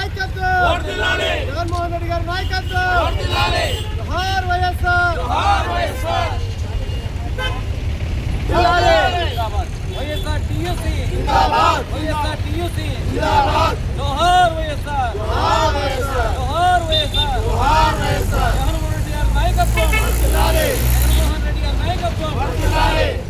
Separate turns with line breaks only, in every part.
నాయకత్వం జగన్మోహన్ రెడ్డి గారి నాయకత్వం జోహార్ YSR
YSR TUC YSR TUC జోహార్ వైఎస్ఆర్ జోహార్ వైఎస్ఆర్ జగన్మోహన్ రెడ్డి గారి నాయకత్వం జగన్మోహన్ రెడ్డి గారి నాయకత్వం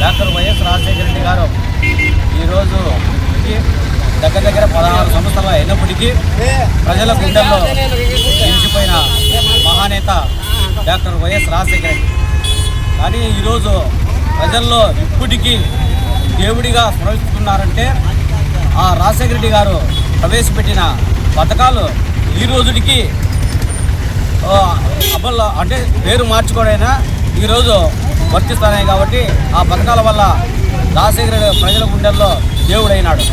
డాక్టర్ వైఎస్ రాజశేఖర రెడ్డి గారు ఈరోజు దగ్గర దగ్గర పదహారు సంవత్సరాలు అయినప్పటికీ ప్రజల గుండెల్లో నిలిచిపోయిన మహానేత డాక్టర్ వైఎస్ రాజశేఖర రెడ్డి. కానీ ఈరోజు ప్రజల్లో ఇప్పటికీ దేవుడిగా స్మరిస్తున్నారంటే ఆ రాజశేఖర రెడ్డి గారు ప్రవేశపెట్టిన పథకాలు ఈ రోజుకి ఆ, అమల్లో అంటే పేరు మార్చుకోవడైనా ఈరోజు వర్తిస్తున్నాయి కాబట్టి ఆ పథకాల వల్ల రాజశేఖర రెడ్డి ప్రజల గుండెల్లో దేవుడైనాడు.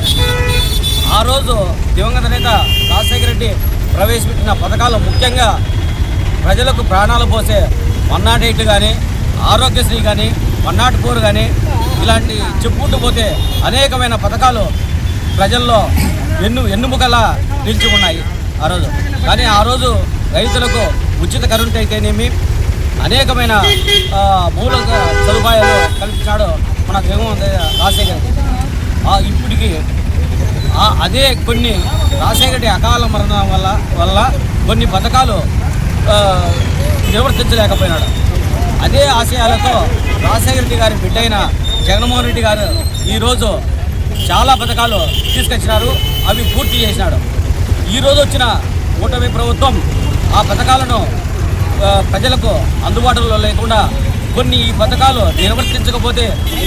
ఆ రోజు దివంగత నేత రాజశేఖర రెడ్డి ప్రవేశపెట్టిన పథకాలు ముఖ్యంగా ప్రజలకు ప్రాణాలు పోసే వన్ నాట్ ఎయిట్ కానీ ఆరోగ్యశ్రీ కానీ వన్ నాట్ ఫోర్ కానీ ఇలాంటి చెప్పుకుంటూ పోతే అనేకమైన పథకాలు ప్రజల్లో ఎన్ను ఎన్నుముకలా నిలిచి ఉన్నాయి ఆ రోజు. కానీ ఆ రోజు రైతులకు ఉచిత కరెంట్ అయితేనేమి అనేకమైన మూలక సదుపాయాలు కల్పించాడు మన జగన్మోహన్ రాజశేఖర్ ఆ, ఇప్పటికి అదే కొన్ని రాజశేఖర రెడ్డి అకాల మరణం వల్ల వల్ల కొన్ని పథకాలు నిర్వర్తించలేకపోయినాడు. అదే ఆశయాలతో రాజశేఖర రెడ్డి గారి బిడ్డైన జగన్మోహన్ రెడ్డి గారు ఈరోజు చాలా పథకాలు తీసుకొచ్చినారు అవి పూర్తి చేసినాడు. ఈరోజు వచ్చిన కూటమి ప్రభుత్వం ఆ పథకాలను ప్రజలకు అందుబాటులో లేకుండా కొన్ని ఈ పథకాలు నిర్వర్తించకపోతే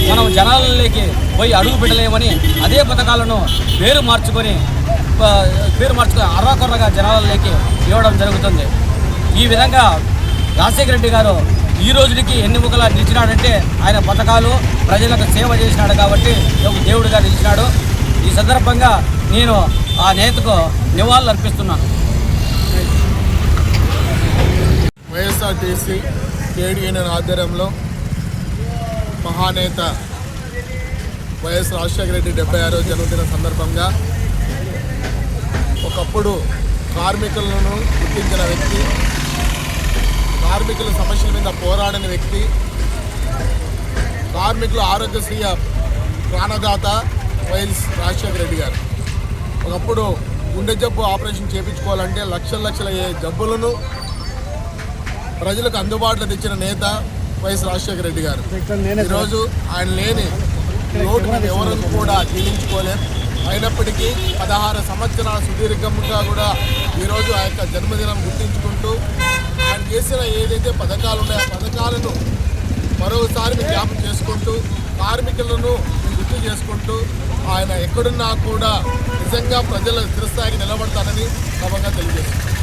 మనం జనాలలోకి పోయి అడుగు పెట్టలేమని అదే పథకాలను పేరు మార్చుకొని పేరు మార్చుకొని అర్రాకొర్రగా జనాలలోకి ఇవ్వడం జరుగుతుంది. ఈ విధంగా రాజశేఖర రెడ్డి గారు ఈ రోజుకి ఎన్ని ముఖలా నిలిచినాడంటే ఆయన పథకాలు ప్రజలకు సేవ చేసినాడు కాబట్టి ఒక దేవుడిగా నిలిచినాడు. ఈ సందర్భంగా నేను ఆ నేతకు నివాళులు అర్పిస్తున్నాను
వైఎస్ఆర్టీసీ ట్రేడ్ యూనియన్ ఆధ్వర్యంలో మహానేత వైఎస్ రాజశేఖర రెడ్డి డెబ్బై ఆరో జన్మదిన సందర్భంగా ఒకప్పుడు కార్మికులను గుర్తించిన వ్యక్తి కార్మికుల సమస్యల మీద పోరాడిన వ్యక్తి కార్మికుల ఆరోగ్యశ్రీ ప్రాణదాత వైఎస్ రాజశేఖర రెడ్డి గారు. ఒకప్పుడు గుండె జబ్బు ఆపరేషన్ చేయించుకోవాలంటే లక్షల లక్షల జబ్బులను ప్రజలకు అందుబాటులో తెచ్చిన నేత వైఎస్ రాజశేఖర రెడ్డి గారు. ఈరోజు ఆయన లేని లోటు ఎవరు కూడా జీవించుకోలేం అయినప్పటికీ పదహారు సంవత్సరాల సుదీర్ఘంగా కూడా ఈరోజు ఆ యొక్క జన్మదినం గుర్తించుకుంటూ ఆయన చేసిన ఏదైతే పథకాలు ఉన్నాయో ఆ పథకాలను మరోసారి జ్ఞాపం చేసుకుంటూ కార్మికులను గుర్తు చేసుకుంటూ ఆయన ఎక్కడున్నా కూడా నిజంగా ప్రజల స్థిరస్థాయికి నిలబడతానని క్రమంగా తెలియజేస్తుంది